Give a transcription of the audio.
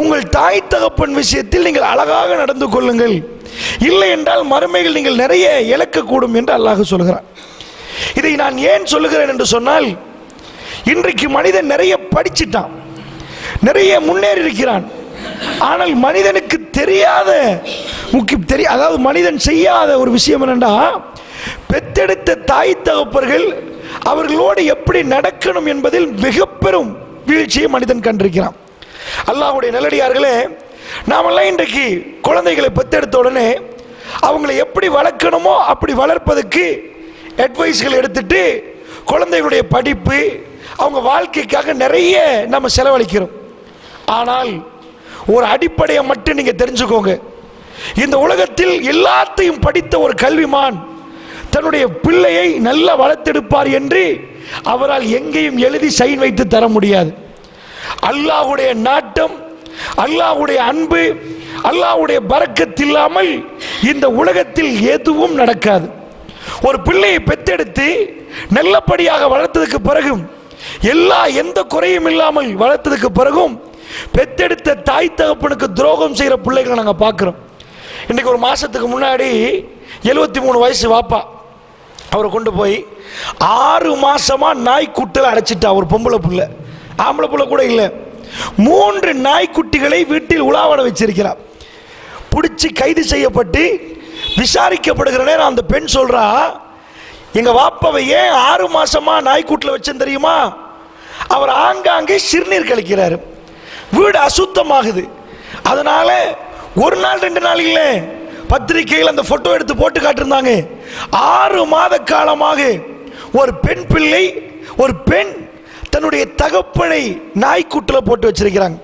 உங்கள் தாய் தகப்பன் விஷயத்தில் நீங்கள் அழகாக நடந்து கொள்ளுங்கள். இல்லை என்றால் மறுமைகள் நீங்கள் நிறைய இழக்கக்கூடும் என்று அல்லாஹ் சொல்கிறார் இதை நான் ஏன் சொல்லுகிறேன் என்று சொன்னால் இன்றைக்கு மனிதன் நிறைய படிச்சிட்டான் நிறைய முன்னேறி இருக்கிறான் ஆனால் மனிதனுக்கு தெரியாத முக்கிய தெரிய அதாவது மனிதன் செய்யாத ஒரு விஷயம் என்னென்னா பெத்தெடுத்த தாய் தகப்பர்கள் அவர்களோடு எப்படி நடக்கணும் என்பதில் மிக பெரும் வீழ்ச்சியை மனிதன் கண்டிருக்கிறான். அல்லாஹுடைய நல்லடியார்களே நாமெல்லாம் இன்றைக்கு குழந்தைகளை பெற்றெடுத்த உடனே அவங்களை எப்படி வளர்க்கணுமோ அப்படி வளர்ப்பதற்கு அட்வைஸ்கள் எடுத்துட்டு குழந்தைகளுடைய படிப்பு அவங்க வாழ்க்கைக்காக நிறைய நம்ம செலவழிக்கிறோம். ஆனால் ஒரு அடிப்படையை மட்டும் நீங்க தெரிஞ்சுக்கோங்க. இந்த உலகத்தில் எல்லாத்தையும் படித்த ஒரு கல்விமான் தன்னுடைய பிள்ளையை நல்லா வளர்த்தெடுப்பார் என்று அவரால் எங்கேயும் எழுதி சைன் வைத்து தர முடியாது. அல்லாஹுடைய நாட்டம் அல்லாஹ்வுடைய அன்பு அல்லாஹுடைய பறக்கத்தில்லாமல் இந்த உலகத்தில் எதுவும் நடக்காது. ஒரு பிள்ளையை பெத்தெடுத்து நல்லபடியாக வளர்த்ததுக்கு பிறகும் எல்லா எந்த குறையும் இல்லாமல் வளர்த்ததுக்கு பிறகும் பெத்தெடுத்த தாய் தகப்பனுக்கு துரோகம் செய்கிற பிள்ளைகளை நாங்கள் பார்க்குறோம். இன்றைக்கி ஒரு மாதத்துக்கு முன்னாடி எழுபத்தி மூணு வயசு வாப்பா அவரை கொண்டு போய் ஆறு மாதமாக நாய்க்குட்டில் அடைச்சிட்டா ஒரு பொம்பளை பிள்ளை. ஆம்பளை புள்ள கூட இல்லை. மூன்று நாய்க்குட்டிகளை வீட்டில் உலாவட வச்சிருக்கிறார். பிடிச்சி கைது செய்யப்பட்டு விசாரிக்கப்படுகிற நேரம் அந்த பெண் சொல்றா எங்க வாப்பாவை ஏன் ஆறு மாசமா நாய்க்கூட்டில் வச்சேன் தெரியுமா? அவர் ஆங்காங்கே சிறுநீர் கழிக்கிறார். வீடு அசுத்தமாகுது. அதனால ஒரு நாள் ரெண்டு நாள் இல்லை. பத்திரிகையில் அந்த போட்டோ எடுத்து போட்டு காட்டிருந்தாங்க ஆறு மாத காலமாக ஒரு பெண் பிள்ளை ஒரு பெண் தன்னுடைய தகப்பனை நாய்க்கூட்டில் போட்டு வச்சிருக்கிறாங்க.